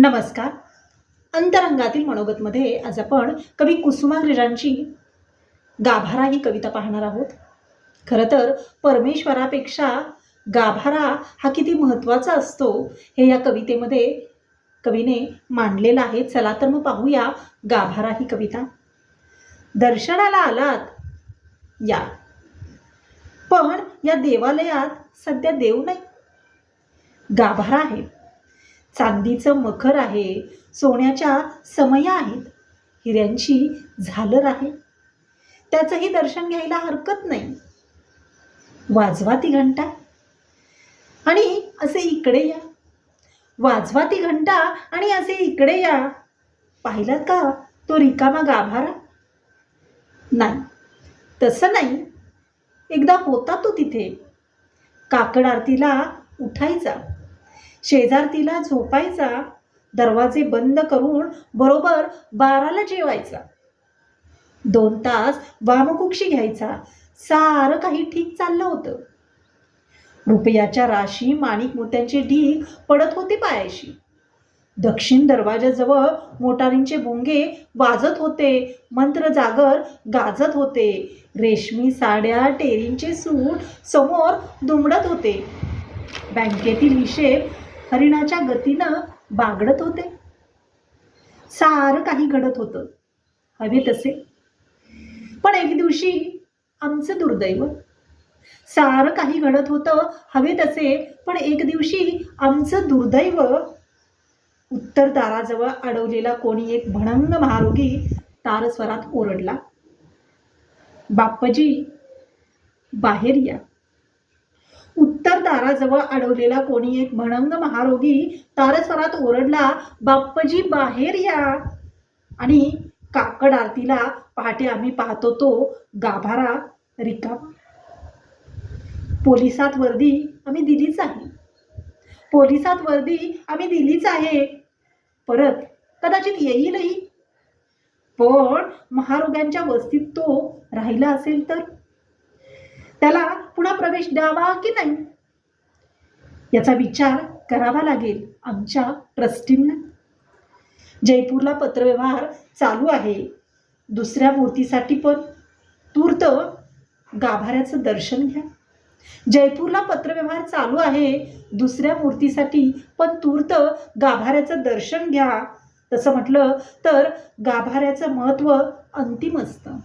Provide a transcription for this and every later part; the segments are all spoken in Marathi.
नमस्कार. अंतरंगातील मनोगतमध्ये आज आपण कवी कुसुमाग्रजांची गाभारा ही कविता पाहणार आहोत. खरं तर परमेश्वरापेक्षा गाभारा हा किती महत्त्वाचा असतो हे या कवितेमध्ये कवीने मांडलेलं आहे. चला तर मग पाहूया गाभारा ही कविता. दर्शनाला आलात या. पण या देवालयात सध्या देव नाही. गाभारा आहे. चांदीचं मखर आहे सोन्याच्या समया आहेत हिऱ्यांची झालर आहे. त्याचंही दर्शन घ्यायला हरकत नाही. वाजवा ती घंटा. आणि असे इकडे या. वाजवा ती घंटा आणि असे इकडे या. पाहिलात का तो रिकामा गाभारा? नाही तसं नाही. एकदा होता तो तिथे. काकड आरतीला उठायचा. शेजारतीला झोपायचा दरवाजे बंद करून बरोबर बाराला जेवायचा. दोन तास वामकुक्षी घ्यायचा. सारं काही ठीक चाललं होतं. रुपयाच्या राशी माणिक मोत्यांचे ढीग पडत होते पायाशी. दक्षिण दरवाजाजवळ मोटारींचे भोंगे वाजत होते मंत्र जागर गाजत होते. रेशमी साड्या टेरींचे सूट समोर दुमडत होते. बँकेतील हिशेब हरिणाच्या गतीनं बागडत होते. सारं काही घडत होतं. हवे तसे. पण एक दिवशी आमचं दुर्दैव. सारं काही घडत होतं हवे तसे. पण एक दिवशी आमचं दुर्दैव. उत्तर दाराजवळ अडवलेला कोणी एक भणंग महारोगी तारस्वरात ओरडला. बाप्पाजी बाहेर या. उत्तर दाराजवळ अडवलेला कोणी एक भणंग महारोगी तारस्वरात ओरडला बाप्पाजी बाहेर या. आणि काकड आरतीला पहाटे आम्ही पाहतो तो गाभारा रिकामा. पोलिसात वर्दी आम्ही दिलीच आहे. पोलिसात वर्दी आम्ही दिलीच आहे. परत कदाचित येईलही. पण महारोग्यांच्या वस्तीत तो राहिला असेल तर? त्याला पुन्हा प्रवेश द्यावा की नाही? याचा विचार करावा लागेल आमच्या ट्रस्टींना. जयपूरला पत्रव्यवहार चालू आहे. दुसऱ्या मूर्तीसाठी पण. तूर्त गाभाऱ्याचं दर्शन घ्या. जयपूरला पत्रव्यवहार चालू आहे. दुसऱ्या मूर्तीसाठी पण तूर्त गाभाऱ्याचं दर्शन घ्या. तसं म्हटलं तर गाभाऱ्याचं महत्त्व अंतिम असतं.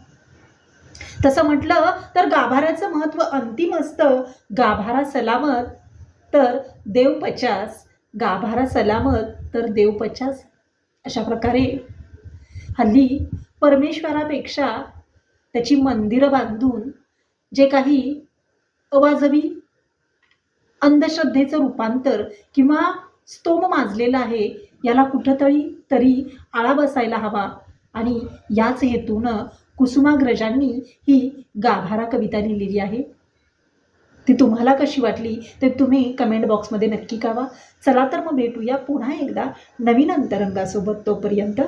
तसं म्हटलं तर गाभाऱ्याचं महत्त्व अंतिम असतं. गाभारा सलामत तर देव पचास. गाभारा सलामत तर देव पचास. अशा प्रकारे हल्ली परमेश्वरापेक्षा त्याची मंदिरं बांधून जे काही अवाजवी अंधश्रद्धेचं रूपांतर किंवा स्तोम माजलेलं आहे याला कुठंतरी तरी आळा बसायला हवा. आणि याच हेतूनं कुसुमाग्रजांनी ही गाभारा कविता लिहिलेली आहे. ती तुम्हाला कशी वाटली ते तुम्ही कमेंट बॉक्समध्ये नक्की कळवा. चला तर मग भेटूया पुन्हा एकदा नवीन अंतरंगासोबत तोपर्यंत.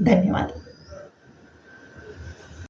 धन्यवाद.